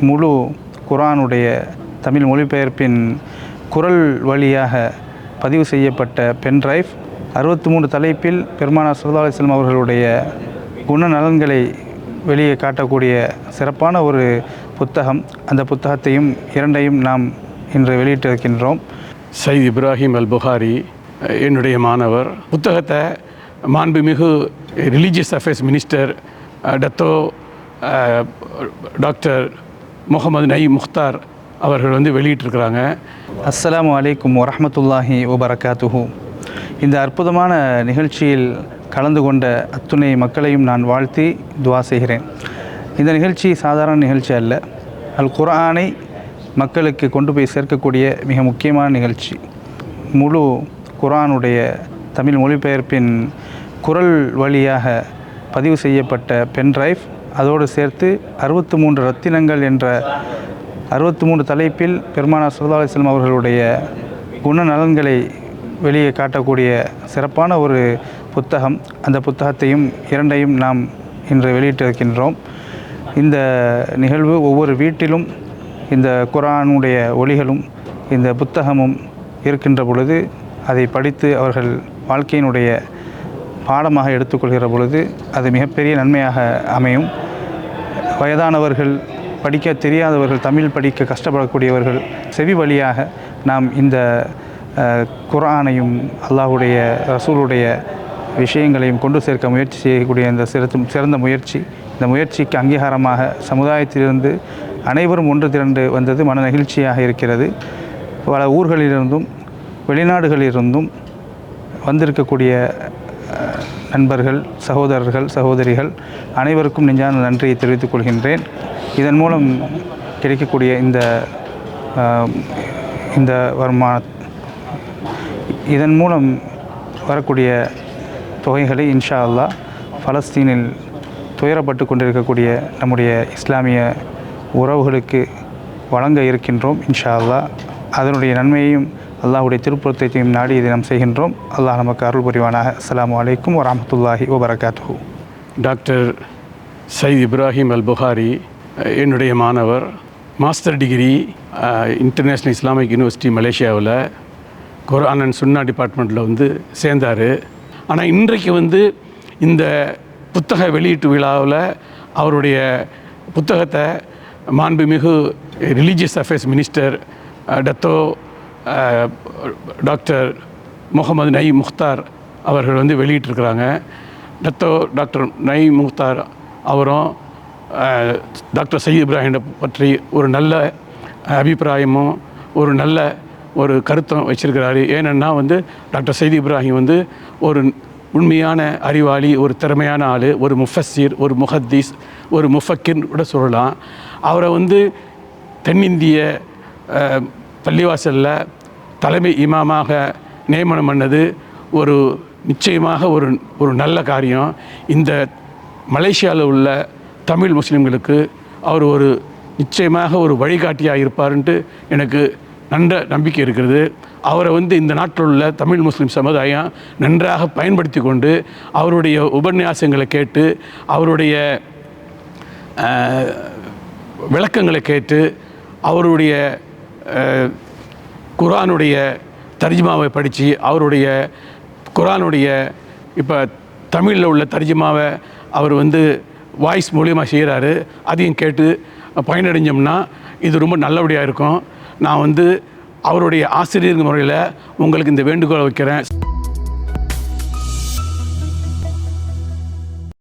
முழு குரானுடைய தமிழ் மொழிபெயர்ப்பின் குரல் வழியாக பதிவு செய்யப்பட்ட பென்டிரைவ் அறுபத்தி மூன்று தலைப்பில் பெருமானார் சுல்லா அலிஸ்லாம் அவர்களுடைய குணநலன்களை வெளியே காட்டக்கூடிய சிறப்பான ஒரு புத்தகம். அந்த புத்தகத்தையும் இரண்டையும் நாம் இன்று வெளியிட்டிருக்கின்றோம். சைத் இப்ராஹிம் அல் புகாரி என்னுடைய மாணவர். புத்தகத்தை மாண்புமிகு religious affairs minister Dato doctor Mohamed Naim Mokhtar அவர்கள் வந்து வெளியிட்டிருக்கிறாங்க. அஸ்லாம் வலைக்கும் வரமத்துல்லாஹி வபரகாத்துஹு. இந்த அற்புதமான நிகழ்ச்சியில் கலந்து கொண்ட அத்துணை மக்களையும் நான் வாழ்த்தி துவா செய்கிறேன். இந்த நிகழ்ச்சி சாதாரண நிகழ்ச்சி அல்ல. அல் குரானை மக்களுக்கு கொண்டு போய் சேர்க்கக்கூடிய மிக முக்கியமான நிகழ்ச்சி. முழு குரானுடைய தமிழ் மொழிபெயர்ப்பின் குரல் வழியாக பதிவு செய்யப்பட்ட பென்டிரைவ் அதோடு சேர்த்து அறுபத்து மூன்று ரத்தினங்கள் என்ற அறுபத்து மூன்று தலைப்பில் பெருமானார் சல்லா அலிஸ்லாம் அவர்களுடைய குணநலன்களை வெளியே காட்டக்கூடிய சிறப்பான ஒரு புத்தகம். அந்த புத்தகத்தையும் இரண்டையும் நாம் இன்று வெளியிட்டிருக்கின்றோம். இந்த நிகழ்வு ஒவ்வொரு வீட்டிலும் இந்த குரானுடைய ஒளிகளும் இந்த புத்தகமும் இருக்கின்ற பொழுது அதை படித்து அவர்கள் வாழ்க்கையினுடைய பாடமாக எடுத்துக்கொள்கிற பொழுது அது மிகப்பெரிய நன்மையாக அமையும். வயதானவர்கள் படிக்க தெரியாதவர்கள் தமிழ் படிக்க கஷ்டப்படக்கூடியவர்கள் செவி வழியாக நாம் இந்த குரானையும் அல்லாஹுடைய ரசூலுடைய விஷயங்களையும் கொண்டு சேர்க்க முயற்சி செய்யக்கூடிய இந்த சிறந்த சிறந்த முயற்சி. இந்த முயற்சிக்கு அங்கீகாரமாக சமுதாயத்திலிருந்து அனைவரும் ஒன்று திரண்டு வந்தது மன நெகிழ்ச்சியாக இருக்கிறது. பல ஊர்களிலிருந்தும் வெளிநாடுகளிலிருந்தும் வந்திருக்கக்கூடிய நண்பர்கள் சகோதரர்கள் சகோதரிகள் அனைவருக்கும் நெஞ்சான நன்றியை தெரிவித்துக் கொள்கின்றேன். இதன் மூலம் கிடைக்கக்கூடிய இந்த இந்த வருமான இதன் மூலம் வரக்கூடிய தொகைகளை இன்ஷா அல்லா பலஸ்தீனில் துயரப்பட்டு கொண்டிருக்கக்கூடிய நம்முடைய இஸ்லாமிய உறவுகளுக்கு வழங்க இருக்கின்றோம் இன்ஷா அல்லா அதனுடைய நன்மையையும் அல்லாஹுடைய திருப்புறத்தையும் நாடி இதை நாம் செய்கின்றோம். அல்லாஹ் நமக்கு அருள் புரிவானாக. அஸ்லாம் வலைக்கும் வரமத்துல்லாஹி வபரகாத்து doctor Said Ibrahim al Bukhari என்னுடைய மாணவர். Master degree International Islamic University மலேசியாவில் குரான் அண்ட் சுன்னா டிபார்ட்மெண்ட்டில் வந்து சேர்ந்தார். ஆனால் இன்றைக்கு வந்து இந்த புத்தக வெளியீட்டு விழாவில் அவருடைய புத்தகத்தை மாண்புமிகு religious affairs minister Dato doctor Mohamed Naim Mokhtar அவர்கள் வந்து வெளியிட்டிருக்கிறாங்க. டத்தோ டாக்டர் நை முக்தார் அவரும் டாக்டர் சயீத் இப்ராஹிம் பற்றி ஒரு நல்ல அபிப்பிராயமும் ஒரு நல்ல ஒரு கருத்தும் வச்சுருக்கிறாரு. ஏனென்னா வந்து டாக்டர் சயீத் இப்ராஹிம் வந்து ஒரு உண்மையான அறிவாளி ஒரு திறமையான ஆள் ஒரு முஃபஸீர் ஒரு முஹத்தீஸ் ஒரு முஃபக்கிர் கூட சொல்லலாம். அவரை வந்து தென்னிந்திய பள்ளிவாசலில் தலைமை இமாமாக நியமனம் பண்ணது ஒரு நிச்சயமாக ஒரு ஒரு நல்ல காரியம். இந்த மலேசியாவில் உள்ள தமிழ் முஸ்லீம்களுக்கு அவர் ஒரு நிச்சயமாக ஒரு வழிகாட்டியாக இருப்பாருன்ட்டு எனக்கு நன்ற நம்பிக்கை இருக்கிறது. அவரை வந்து இந்த நாட்டில் உள்ள தமிழ் முஸ்லீம் சமுதாயம் நன்றாக பயன்படுத்தி கொண்டு அவருடைய உபன்யாசங்களை கேட்டு அவருடைய விளக்கங்களை கேட்டு அவருடைய குரானுடைய தர்ஜிமாவை படித்து அவருடைய குரானுடைய இப்போ தமிழில் உள்ள தர்ஜிமாவை அவர் வந்து வாய்ஸ் மூலியமாக செய்கிறாரு அதையும் கேட்டு பயனடைஞ்சோம்னா இது ரொம்ப நல்லபடியாக இருக்கும். நான் வந்து அவருடைய ஆசிரியர் முறையில் உங்களுக்கு இந்த வேண்டுகோளை வைக்கிறேன்.